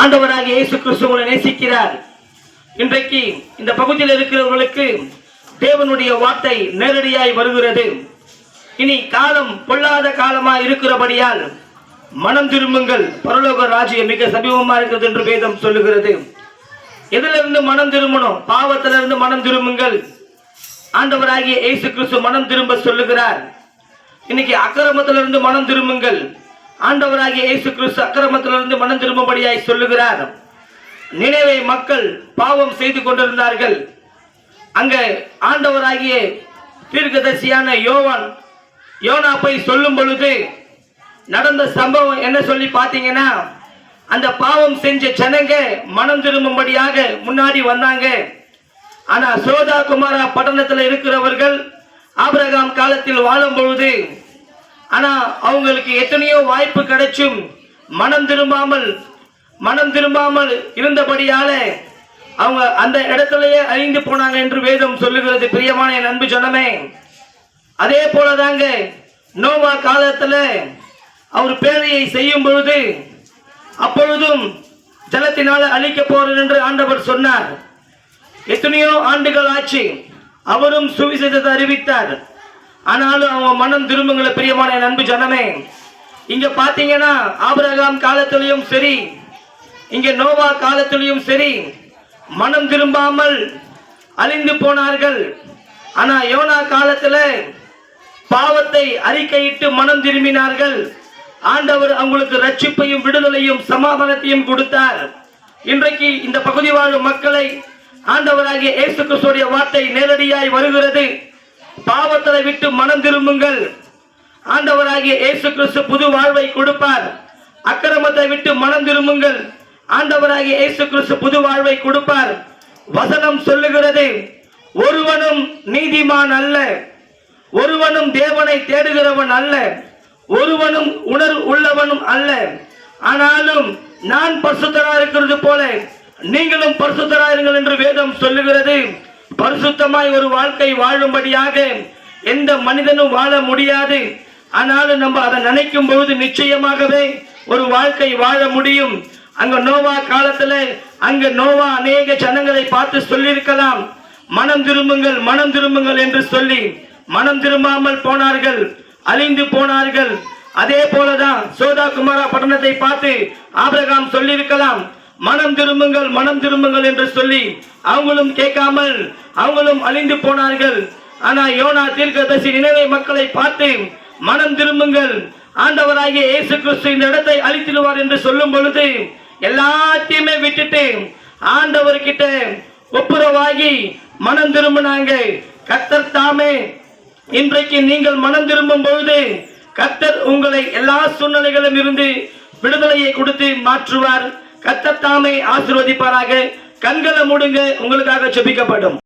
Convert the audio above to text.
ஆண்டவராக இயேசு கிறிஸ்து உங்களை நேசிக்கிறார். இன்றைக்கு இந்த பகுதியில் இருக்கிறவர்களுக்கு தேவனுடைய வார்த்தை நேரடியாய் வருகிறது. இனி காலம் பொல்லாத காலமா இருக்கிறபடியால் மனம் திரும்புங்கள். பரலோக ராஜ்யம் மிக சமீபமா இருக்கிறது என்று வேதம் சொல்லுகிறது. எதிலிருந்து மனம் திரும்பணும்? பாவத்திலிருந்து மனம் திரும்புங்கள். ஆண்டவராகிய இயேசு கிறிஸ்து மனம் திரும்ப சொல்லுகிறார். இன்னைக்கு அக்கிரமத்திலிருந்து மனம் திரும்புங்கள். ஆண்டவராகிய இயேசு கிறிஸ்து அக்கிரமத்திலிருந்து மனம் திரும்பும்படியாய் சொல்லுகிறார். நினைவை மக்கள் பாவம் செய்து கொண்டிருந்தார்கள். அங்க ஆண்டவராகிய தீர்க்கதரிசியான யோவான் யோனா போய் சொல்லும் பொழுது நடந்த சம்பவம் என்ன சொல்லி பார்த்தீங்கன்னா அந்த பாவம் செஞ்ச ஜனங்க மனம் திரும்பும்படியாக முன்னாடி வந்தாங்க. ஆனா சோதா குமாரா பட்டணத்தில் இருக்கிறவர்கள் ஆபிரகாம் காலத்தில் வாழும் பொழுது ஆனா அவங்களுக்கு எத்தனையோ வாய்ப்பு கிடைச்சும் மனம் திரும்பாமல் மனம் திரும்பாமல் இருந்தபடியால அவங்க அந்த இடத்திலேயே அழிந்து போனாங்க என்று வேதம் சொல்லுகிறது. பிரியமான என் அன்பு சொன்னமே அதே போலதாங்க நோவா காலத்துல அவர் பேழையை செய்யும் பொழுது அப்பொழுதும் ஜலத்தினால அழிக்க போறேன் என்று ஆண்டவர் சொன்னார். எத்தனையோ ஆண்டுகள் ஆச்சு அவரும் சுவிசேஷத்தை அறிவித்தார். ஆனாலும் அவங்க மனம் திரும்புங்கள பிரியமான என் அன்பு ஜனமே. இங்க பாத்தீங்கன்னா ஆபரகாம் காலத்திலையும் சரி இங்க நோவா காலத்திலையும் சரி மனம் திரும்பாமல் அழிந்து போனார்கள். ஆனா யோனா காலத்துல பாவத்தை அறிக்கையிட்டு மனம் திரும்பினார்கள். ஆண்டவர் அவங்களுக்கு ரட்சிப்பையும் விடுதலையும் சமாதானத்தையும் கொடுத்தார். இன்றைக்கு இந்த பகுதி வாழும் மக்களை ஆண்டவராகிய இயேசு கிறிஸ்துடைய வார்த்தை நேரடியாய் வருகிறது. விட்டு மனம் திரும்புங்கள். ஆண்டவராகிய இயேசு கிறிஸ்து புது வாழ்வை கொடுப்பார். அக்கிரமத்தை விட்டு மனம் திரும்புங்கள். ஆண்டவராகிய இயேசு கிறிஸ்து புது வாழ்வை கொடுப்பார். வசனம் சொல்லுகிறது ஒருவனும் நீதிமான் அல்ல. ஒருவனும் தேவனை தேடுகிறவன் அல்ல. ஒருவனும் உணர்வு உள்ளவனும் அல்ல. ஆனாலும் நான் பரிசுத்தரா இருக்கிறது போல நீங்களும் பரிசுத்தரா இருங்கள் என்று வேதம் சொல்லுகிறது. பரிசுத்தமாய் ஒரு வாழ்க்கை வாழும்படியாக எந்த மனிதனும் வாழ முடியாது. ஆனாலும் நம்ம அதை நினைக்கும் பொழுது நிச்சயமாகவே ஒரு வாழ்க்கை வாழ முடியும். அங்க நோவா காலத்துல அங்க நோவா அநேக ஜனங்களை பார்த்து சொல்லியிருக்கலாம். மனம் திரும்புங்கள் மனம் திரும்புங்கள் என்று சொல்லி மனம் திரும்பாமல் போனார்கள் அழிந்து போனார்கள். அதே போலதான் சோதா குமாரா பட்டணத்தை பார்த்து ஆபிரகாம் சொல்லியிருக்கலாம். மனம் திரும்புங்கள் மனம் திரும்புங்கள் என்று சொல்லி அவங்களும் கேட்காமல் அவங்களும் அழிந்து போனார்கள். ஆனா யோனா தீர்க்கதர்சி நினைவை மக்களை பார்த்து மனம் திரும்புங்கள். ஆண்டவராகிய இயேசு கிறிஸ்து இந்த இடத்தை அழித்திடுவார் என்று சொல்லும் பொழுது எல்லாத்தையுமே விட்டுட்டு ஆண்டவர்கிட்ட ஒப்புரவாகி மனம் திரும்பினாங்க. கத்தர் தாமே இன்றைக்கு நீங்கள் மனம் திரும்பும் பொழுது கத்தர் உங்களை எல்லா சூழ்நிலைகளும் இருந்து விடுதலையை கொடுத்து மாற்றுவார். கத்தர் தாமே ஆசீர்வதிப்பாராக. கண்களை மூடுங்க உங்களுக்காக செபிக்கப்படும்